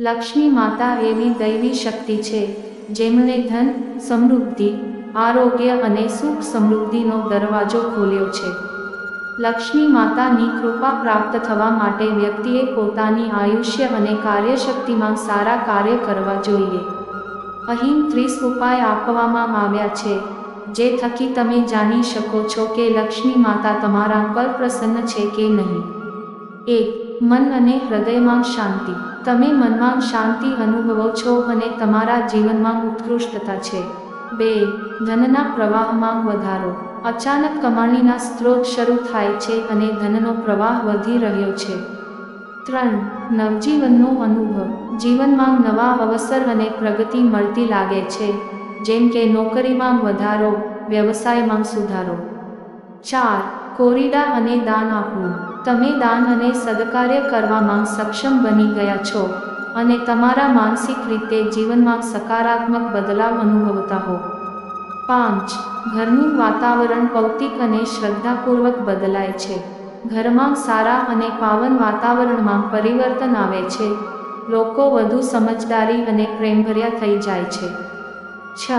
લક્ષ્મી માતા એવી દૈવી શક્તિ છે, જેમણે ધન, સમૃદ્ધિ, આરોગ્ય અને સુખ સમૃદ્ધિનો દરવાજો ખોલ્યો છે. લક્ષ્મી માતાની કૃપા પ્રાપ્ત થવા માટે વ્યક્તિએ પોતાની આયુષ્ય અને કાર્યશક્તિમાં સારા કાર્ય કરવા જોઈએ. અહીં ત્રીસ ઉપાય આપવામાં આવ્યા છે, જે થકી તમે જાણી શકો છો કે લક્ષ્મી માતા તમારા પર પ્રસન્ન છે કે નહીં. એક, મન અને હૃદયમાં શાંતિ. તમે મનમાં શાંતિ અનુભવો છો અને તમારા જીવનમાં ઉત્કૃષ્ટતા છે. બે, ધનના પ્રવાહમાં વધારો. અચાનક કમાણીના સ્ત્રોત શરૂ થાય છે અને ધનનો પ્રવાહ વધી રહ્યો છે. ત્રણ, નવજીવનનો અનુભવ. જીવનમાં નવા અવસર અને પ્રગતિ મળતી લાગે છે. જેમ કે નોકરીમાં વધારો, વ્યવસાયમાં સુધારો. ચાર, કોરિડા અને દાન આપવું. તમે દાન અને સદકાર્ય કરવામાં સક્ષમ બની ગયા છો અને તમારા માનસિક રીતે જીવનમાં સકારાત્મક બદલાવ અનુભવતા હો. પાંચ, ઘરનું વાતાવરણ ભૌતિક અને શ્રદ્ધાપૂર્વક બદલાય છે. ઘરમાં સારા અને પાવન વાતાવરણમાં પરિવર્તન આવે છે. લોકો વધુ સમજદારી અને પ્રેમભર્યા થઈ જાય છે. છ,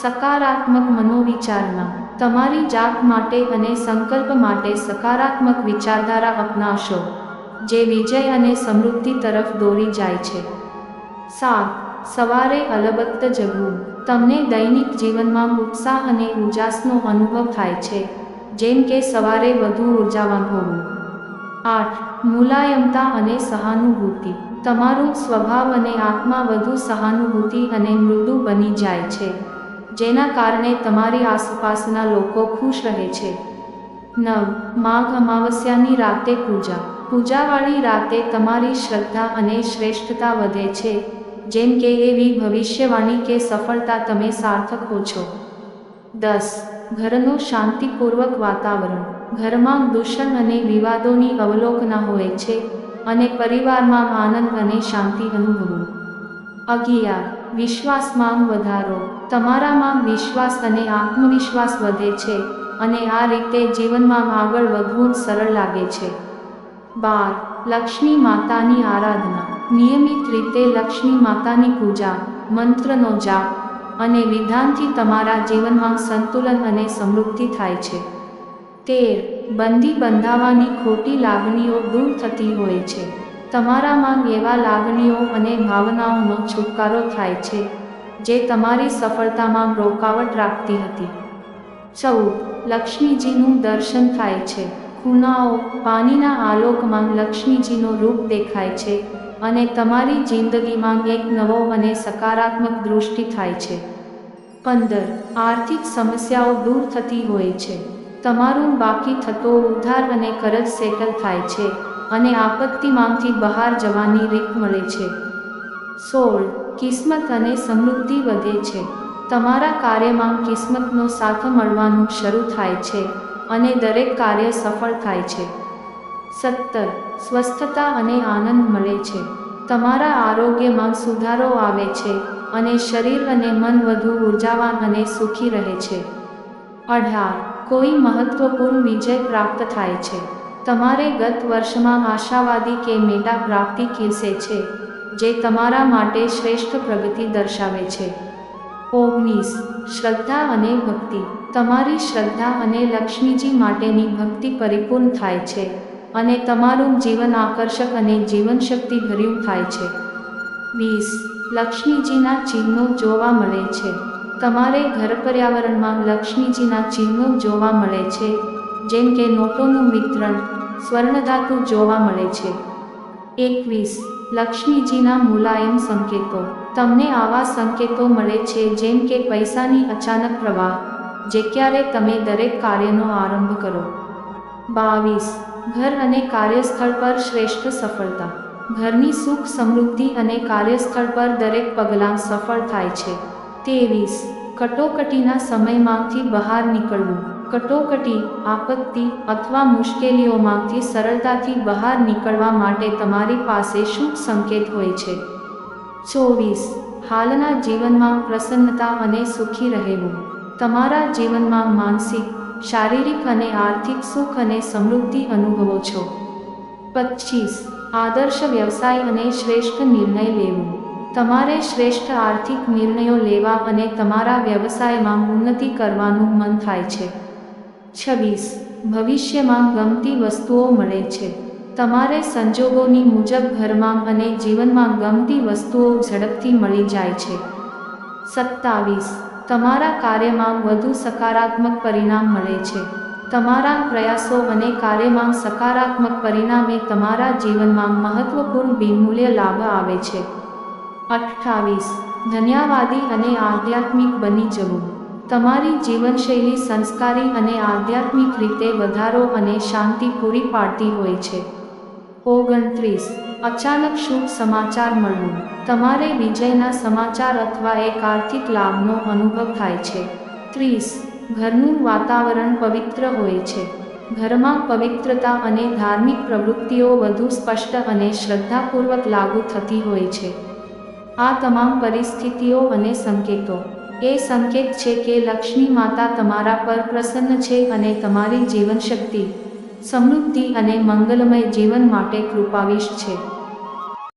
સકારાત્મક મનોવિચારના તમારી જાત માટે અને સંકલ્પ માટે સકારાત્મક વિચારધારા અપનાવશો જે વિજય અને સમૃદ્ધિ તરફ દોરી જાય છે. સાત, સવારે અલબત્ત જગવું. તમને દૈનિક જીવનમાં ઉત્સાહ અને ઉજાસનો અનુભવ થાય છે, જેમ કે સવારે વધુ ઉર્જાવાન હોવું. આઠ, મુલાયમતા અને સહાનુભૂતિ. તમારું સ્વભાવ અને આત્મા વધુ સહાનુભૂતિ અને મૃદુ બની જાય છે. જેના કારણે તમારી આસપાસના લોકો ખુશ રહે છે. નવ માઘ અમાવસ્યાની રાતે પૂજા. પૂજાવાળી રાતે તમારી શ્રદ્ધા અને શ્રેષ્ઠતા વધે છે, જેમ કે એવી ભવિષ્યવાણી કે સફળતા તમે સાર્થક હો છો. દસ, ઘરનું શાંતિપૂર્વક વાતાવરણ. ઘરમાં દૂષણ અને વિવાદોની અવલોકના હોય છે અને પરિવારમાં આનંદ અને શાંતિ અનુભવો. અગિયાર વિશ્વાસમાં વધારો. તમારામાં વિશ્વાસ અને આત્મવિશ્વાસ વધે છે અને આ રીતે જીવનમાં આગળ વધવું સરળ લાગે છે. બાર, લક્ષ્મી માતાની આરાધના. નિયમિત રીતે લક્ષ્મી માતાની પૂજા, મંત્રનો જાપ અને વિધાનથી તમારા જીવનમાં સંતુલન અને સમૃદ્ધિ થાય છે. તેર બંદી બંધાવાની ખોટી લાગણીઓ દૂર થતી હોય છે. તમારામાં એવા લાગણીઓ અને ભાવનાઓનો છુટકારો થાય છે, જે તમારી સફળતામાં રોકાવટ રાખતી હતી. ચૌદ, લક્ષ્મીજીનું દર્શન થાય છે. ખૂણાઓ, પાણીના આલોકમાં લક્ષ્મીજીનો રૂપ દેખાય છે અને તમારી જિંદગીમાં એક નવો અને સકારાત્મક દૃષ્ટિ થાય છે. પંદર, આર્થિક સમસ્યાઓ દૂર થતી હોય છે. તમારું બાકી થતો ઉધાર અને કરજ સેટલ થાય છે. અને આપત્તિમાંથી બહાર જવાની રીત મળે છે. સોળ. કિસ્મત અને સમૃદ્ધિ વધે છે. તમારા કાર્યમાં કિસ્મતનો સાથ મળવાનું શરૂ થાય છે અને દરેક કાર્ય સફળ થાય છે. સત્તર. સ્વસ્થતા અને આનંદ મળે છે. તમારા આરોગ્યમાં સુધારો આવે છે અને શરીર અને મન વધુ ઉર્જાવાન અને સુખી રહે છે. અઢાર. કોઈ મહત્વપૂર્ણ વિજય પ્રાપ્ત થાય છે. તમારે ગત વર્ષમાં આશાવાદી કે મેટા પ્રાપ્તિ ખીલશે છે, જે તમારા માટે શ્રેષ્ઠ પ્રગતિ દર્શાવે છે. ઓગણીસ, શ્રદ્ધા અને ભક્તિ. તમારી શ્રદ્ધા અને લક્ષ્મીજી માટેની ભક્તિ પરિપૂર્ણ થાય છે અને તમારું જીવન આકર્ષક અને જીવનશક્તિ ભર્યું થાય છે. વીસ, લક્ષ્મીજીના ચિહ્નો જોવા મળે છે. તમારે ઘર પર્યાવરણમાં લક્ષ્મીજીના ચિહ્નો જોવા મળે છે. જેમ કે નોટોનું વિતરણ સ્વર્ણધાતુ જોવા મળે છે. એકવીસ, લક્ષ્મીજીના મુલાયમ સંકેતો. તમને આવા સંકેતો મળે છે જેમ કે પૈસાની અચાનક પ્રવાહ, જે ક્યારે તમે દરેક કાર્યનો આરંભ કરો. બાવીસ, ઘર અને કાર્યસ્થળ પર શ્રેષ્ઠ સફળતા. ઘરની સુખ સમૃદ્ધિ અને કાર્યસ્થળ પર દરેક પગલાં સફળ થાય છે. તેવીસ કટોકટીના સમયમાંથી બહાર નીકળવું. કટોકટી, આપત્તિ અથવા મુશ્કેલીઓમાંથી સરળતાથી બહાર નીકળવા માટે તમારી પાસે શું સંકેત હોય છે? ચોવીસ. હાલના જીવનમાં પ્રસન્નતા અને સુખી રહેવું. તમારા જીવનમાં માનસિક, શારીરિક અને આર્થિક સુખ અને સમૃદ્ધિ અનુભવો છો. પચીસ. આદર્શ વ્યવસાય અને શ્રેષ્ઠ નિર્ણય લેવો. તમારે શ્રેષ્ઠ આર્થિક નિર્ણયો લેવા અને તમારા વ્યવસાયમાં ઉન્નતિ કરવાનું મન થાય છે. છવ્વીસ. ભવિષ્યમાં ગમતી વસ્તુઓ મળે છે. તમારે સંજોગોની મુજબ ઘરમાં અને જીવનમાં ગમતી વસ્તુઓ ઝડપથી મળી જાય છે. સત્તાવીસ. તમારા કાર્યમાં વધુ સકારાત્મક પરિણામ મળે છે. તમારા પ્રયાસો અને કાર્યમાં સકારાત્મક પરિણામે તમારા જીવનમાં મહત્વપૂર્ણ બિનમૂલ્ય લાભ આવે છે. અઠ્ઠાવીસ. ધન્યવાદી અને આધ્યાત્મિક બની જવું. તમારી જીવનશૈલી સંસ્કારી અને આધ્યાત્મિક રીતે વધારો અને શાંતિ પૂરી પાડતી હોય છે. ઓગણત્રીસ. અચાનક શુભ સમાચાર મળવું. તમારે વિજયના સમાચાર અથવા એક આર્થિક લાભનો અનુભવ થાય છે. ત્રીસ. ઘરનું વાતાવરણ પવિત્ર હોય છે. ઘરમાં પવિત્રતા અને ધાર્મિક પ્રવૃત્તિઓ વધુ સ્પષ્ટ અને શ્રદ્ધાપૂર્વક લાગુ થતી હોય છે. આ તમામ પરિસ્થિતિઓ અને સંકેતો. એ સંકેત છે કે લક્ષ્મી માતા તમારા પર પ્રસન્ન છે અને તમારી જીવનશક્તિ, સમૃદ્ધિ અને મંગલમય જીવન માટે કૃપાવિષ્ટ છે.